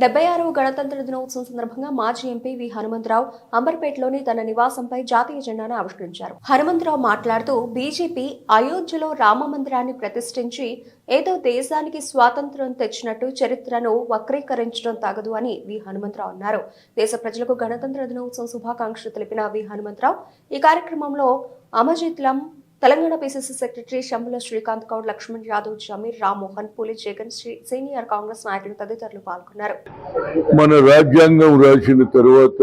డెబ్బై ఆరవ గణతంత్ర దినోత్సవం సందర్భంగా మాజీ ఎంపీ వి. హనుమంతరావు అంబర్పేటలోని తన నివాసంపై జాతీయ జెండాను ఆవిష్కరించారు. హనుమంతరావు మాట్లాడుతూ బీజేపీ అయోధ్యలో రామ మందిరాన్ని ప్రతిష్ఠించి ఏదో దేశానికి స్వాతంత్ర్యం తెచ్చినట్టు చరిత్రను వక్రీకరించడం తగదు అని వి. హనుమంతరావు అన్నారు. దేశ ప్రజలకు గణతంత్ర దినోత్సవం శుభాకాంక్షలు తెలిపిన వి. హనుమంతరావు ఈ కార్యక్రమంలో అమజిత్లం Telangana PCC secretary Shambula Srikanth Goud Laxman Yadav Zameer Rammohan Puli Jagan senior Congress నాయకులు తదితరులు పాల్గొన్నారు. మన రాజ్యాంగం రాసిన తర్వాత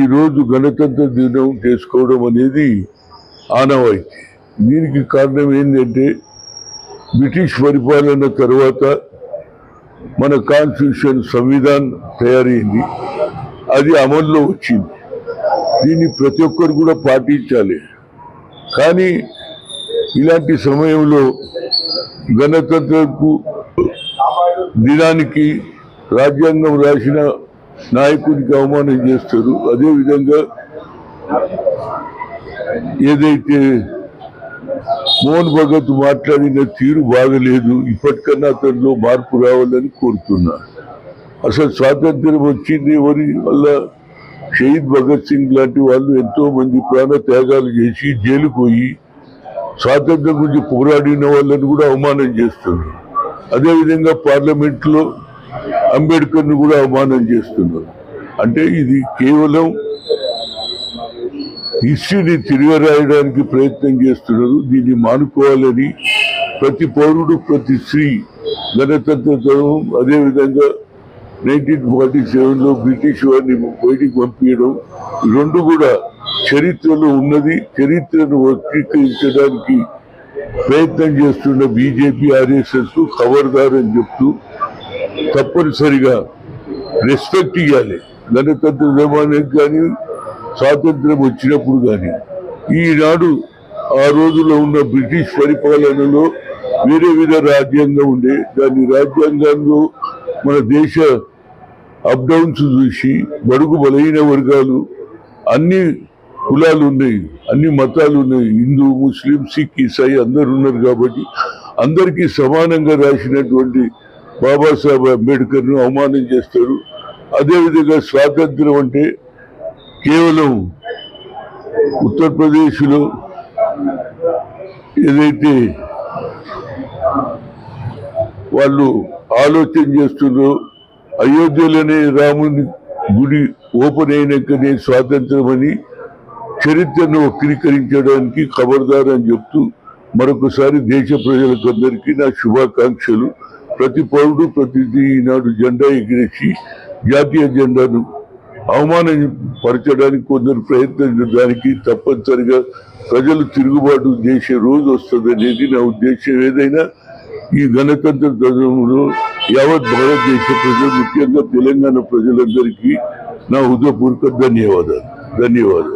ఈ రోజు గణతంత్ర దినం చేసుకోవడం అనేది ఆనవాయితీ. దీనికి కారణం ఏంటంటే బ్రిటిష్ పరిపాలన తర్వాత మన కాన్స్టిట్యూషన్ సంవిధాన్ తయారైంది. అది అమల్లో వచ్చింది. దీన్ని ప్రతి ఒక్కరు కూడా పాటించాలి. కానీ ఇలాంటి సమయంలో గణతంత్రకు దినానికి రాజ్యాంగం రాసిన నాయకుడికి అవమానం చేస్తారు. అదేవిధంగా ఏదైతే మోహన్ భగత్ మాట్లాడిన తీరు బాగలేదు ఇప్పటికన్నా అతనిలో మార్పు రావాలని కోరుతున్నా. అసలు స్వాతంత్ర్యం వచ్చింది ఎవరి వల్ల? షహీద్ భగత్ సింగ్ లాంటి వాళ్ళు ఎంతో మంది ప్రాణ త్యాగాలు చేసి జైలుపోయి స్వాతంత్రం గురించి పోరాడిన వాళ్ళని కూడా అవమానం చేస్తున్నారు. అదేవిధంగా పార్లమెంట్లో అంబేద్కర్ను కూడా అవమానం చేస్తున్నారు. అంటే ఇది కేవలం హిస్టరీని తిరగరాయడానికి ప్రయత్నం చేస్తున్నారు. దీన్ని మానుకోవాలని ప్రతి పౌరుడు ప్రతి స్త్రీ గణతంత్ర అదేవిధంగా నైన్టీన్ ఫార్టీ సెవెన్లో బ్రిటిష్ వారిని బయటికి పంపించడం రెండు కూడా చరిత్రలో ఉన్నది. చరిత్రను వక్రీకరించడానికి ప్రయత్నం చేస్తున్న బీజేపీ ఆర్ఎస్ఎస్కు ఖబర్దార్ అని చెప్తూ తప్పనిసరిగా రెస్పెక్ట్ ఇవ్వాలి గణతంత్ర నిర్మాణానికి కానీ స్వాతంత్రం వచ్చినప్పుడు కానీ. ఈనాడు ఆ రోజుల్లో ఉన్న బ్రిటిష్ పరిపాలనలో వేరే విధ రాజ్యాంగం ఉండే. దాని రాజ్యాంగంలో మన దేశ అప్ డౌన్స్ చూసి బడుగు బలహీన వర్గాలు అన్ని కులాలు ఉన్నాయి అన్ని మతాలు ఉన్నాయి హిందూ ముస్లిం సిక్ ఇసాయి అందరు ఉన్నారు కాబట్టి అందరికీ సమానంగా రాసినటువంటి బాబాసాహెబ్ అంబేద్కర్ను అవమానం చేస్తారు. అదేవిధంగా స్వాతంత్రం అంటే కేవలం ఉత్తరప్రదేశ్లో ఏదైతే వాళ్ళు ఆలోచన చేస్తున్నారో అయోధ్యలోనే రాముని గుడి ఓపెన్ అయినాకనే స్వాతంత్రం అని చరిత్రను వక్రీకరించడానికి ఖబర్దార్ అని చెప్తూ మరొకసారి దేశ ప్రజలకందరికీ నా శుభాకాంక్షలు. ప్రతి పౌరుడు ప్రతిదీ ఈనాడు జెండా ఎగిరేసి జాతీయ జెండాను అవమానం పరచడానికి కొందరు ప్రయత్నించడానికి తప్పనిసరిగా ప్రజలు తిరుగుబాటు చేసే రోజు వస్తుంది అనేది నా ఉద్దేశం ఏదైనా ఈ గణతంత్ర దినంలో యావత్ భారతదేశ ప్రజలు ముఖ్యంగా తెలంగాణ ప్రజలందరికీ నా హృదయపూర్వక ధన్యవాదాలు ధన్యవాదాలు